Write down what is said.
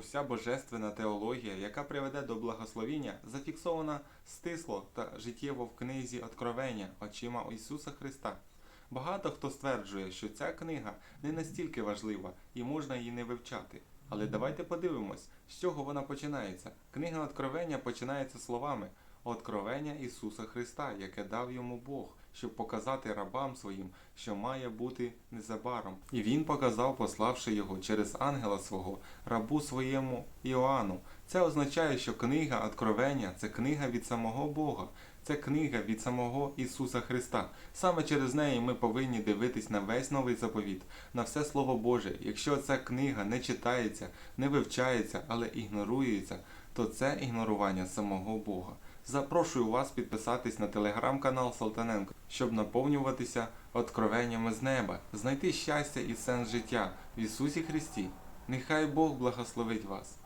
Уся божественна теологія, яка приведе до благословіння, зафіксована стисло та життєво в книзі Откровення очима Ісуса Христа. Багато хто стверджує, що ця книга не настільки важлива і можна її не вивчати. Але давайте подивимось, з чого вона починається. Книга Откровення починається словами Откровення Ісуса Христа, яке дав йому Бог, щоб показати рабам своїм, що має бути незабаром. І він показав, пославши його через ангела свого, рабу своєму Іоанну. Це означає, що книга Откровення це книга від самого Бога. Це книга від самого Ісуса Христа. Саме через неї ми повинні дивитись на весь новий заповіт, на все Слово Боже. Якщо ця книга не читається, не вивчається, але ігнорується, то це ігнорування самого Бога. Запрошую вас підписатись на телеграм-канал Салтаненко, щоб наповнюватися откровеннями з неба, знайти щастя і сенс життя в Ісусі Христі. Нехай Бог благословить вас.